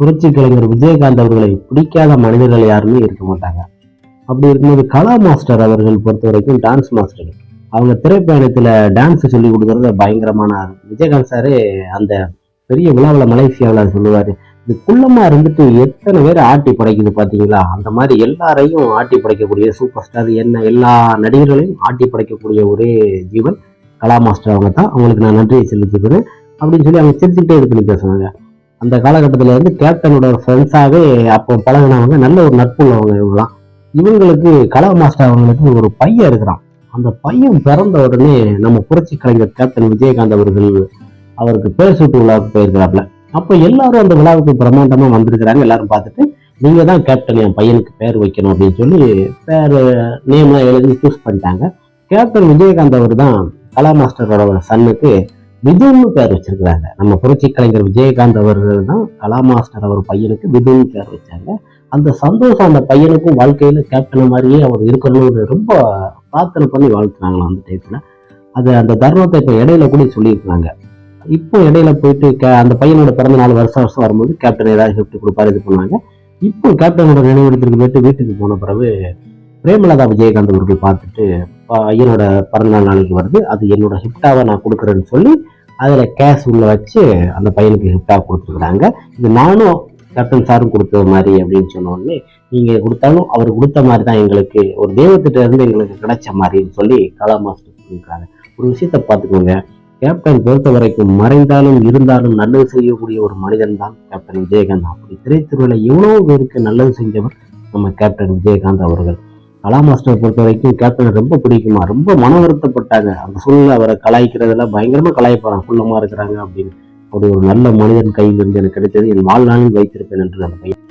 புரட்சி கலைஞர் விஜயகாந்த் அவர்களை பிடிக்காத மனிதர்கள் யாருமே இருக்க மாட்டாங்க. அப்படி இருக்கும்போது கலா மாஸ்டர் அவர்கள் பொறுத்த வரைக்கும் டான்ஸ் மாஸ்டர் அவங்க திரைப்பயணத்துல டான்ஸ் சொல்லி கொடுக்கறது பயங்கரமான விஜயகாந்த் சாரு அந்த பெரிய விழாவில் மலேசியாவில் சொல்லுவாரு இது குள்ளமாக இருந்துட்டு எத்தனை பேர் ஆட்டி படைக்குது பார்த்தீங்களா? அந்த மாதிரி எல்லாரையும் ஆட்டி படைக்கக்கூடிய சூப்பர் ஸ்டார் என்ன? எல்லா நடிகர்களையும் ஆட்டி படைக்கக்கூடிய ஒரே ஜீவன் கலா மாஸ்டர் அவங்க தான். அவங்களுக்கு நான் நன்றியை செலுத்திக்கிறேன். அப்படின்னு சொல்லி அவங்க சிரிச்சுக்கிட்டே இது பண்ணி பேசுனாங்க. அந்த காலகட்டத்தில் இருந்து கேப்டனோட ஃப்ரெண்ட்ஸாகவே அப்போ பழகினவங்க நல்ல ஒரு நட்பு உள்ளவங்க இவங்கலாம். இவங்களுக்கு கலா மாஸ்டர் அவங்களுக்கு ஒரு பையன் இருக்கிறான். அந்த பையன் பிறந்த உடனே நம்ம புரட்சி கலைஞர் கேப்டன் விஜயகாந்த் அவர்கள் அவருக்கு பேர் சூட்டு விழாவுக்கு போயிருக்கிறாப்ல அப்போ எல்லாரும் அந்த விழாவுக்கு பிரம்மாண்டமாக வந்திருக்கிறாங்க. எல்லாரும் பார்த்துட்டு நீங்க தான் கேப்டன் என் பையனுக்கு பேர் வைக்கணும் அப்படின்னு சொல்லி பேர் நேம்லாம் எழுதி சூஸ் பண்ணிட்டாங்க. கேப்டன் விஜயகாந்த் அவர் தான் கலா மாஸ்டரோட சன்னுக்கு விதுன்னு பேர் வச்சிருக்கிறாங்க. நம்ம புரட்சி கலைஞர் விஜயகாந்த் அவர்கள் தான் கலா மாஸ்டர் அவர் பையனுக்கு விதுன்னு பேர் வச்சாங்க. அந்த சந்தோஷம் அந்த பையனுக்கும் வாழ்க்கையில கேப்டன் மாதிரியே அவர் இருக்கணும்னு ரொம்ப பிரார்த்தனை பண்ணி வாழ்த்துனாங்களாம் அந்த டைத்துல அது அந்த தர்மத்தை இப்போ இடையில கூட சொல்லியிருக்காங்க இப்போ இடையில போயிட்டு கே- அந்த பையனோட பிறந்த நாள் வருஷம் வருஷம் வரும்போது கேப்டன் ஏதாவது கிஃப்ட் கொடுப்பாரு இது பண்ணுவாங்க இப்போ கேப்டனோட நினைவிடத்திற்கு போயிட்டு வீட்டுக்கு போன பிறகு பிரேமலதா விஜயகாந்த் அவர்கள் பார்த்துட்டு பையனோட பிறந்த நாளைக்கு வருது. அது என்னோட ஹிப்டாவை நான் கொடுக்குறேன்னு சொல்லி அதில் கேஷ் உள்ள வச்சு அந்த பையனுக்கு கிஃப்டாக கொடுத்துருக்குறாங்க. இது நானும் கேப்டன் சாரும் கொடுத்த மாதிரி அப்படின்னு சொன்னோடனே நீங்கள் கொடுத்தாலும் அவர் கொடுத்த மாதிரி தான் எங்களுக்கு ஒரு தெய்வத்திட்ட இருந்து எங்களுக்கு கிடைச்ச மாதிரின்னு சொல்லி கலா மாஸ்டர் சொல்லியிருக்காங்க. ஒரு விஷயத்த பார்த்துக்கோங்க. கேப்டன் பொறுத்த வரைக்கும் மறைந்தாலும் இருந்தாலும் நல்லது செய்யக்கூடிய ஒரு மனிதன் தான் கேப்டன் விஜயகாந்த். அப்படி திரைத்துறையில் எவ்வளோ பேருக்கு நல்லது செஞ்சவர் நம்ம கேப்டன் விஜயகாந்த் அவர்கள். கலா மாஸ்டர் பொறுத்த வரைக்கும் கேப்டன் ரொம்ப பிடிக்குமா ரொம்ப மன வருத்தப்பட்டாங்க. அந்த சூழ்நிலை அவரை கலாய்க்கிறதெல்லாம் பயங்கரமா கலாய்ப்பாரான் குள்ளமா இருக்கிறாங்க அப்படின்னு. அப்படி ஒரு நல்ல மனிதன் கையிலிருந்து எனக்கு கிடைத்தது என் வாழ்நாளில் வைத்திருப்பேன் என்று அந்த பையன்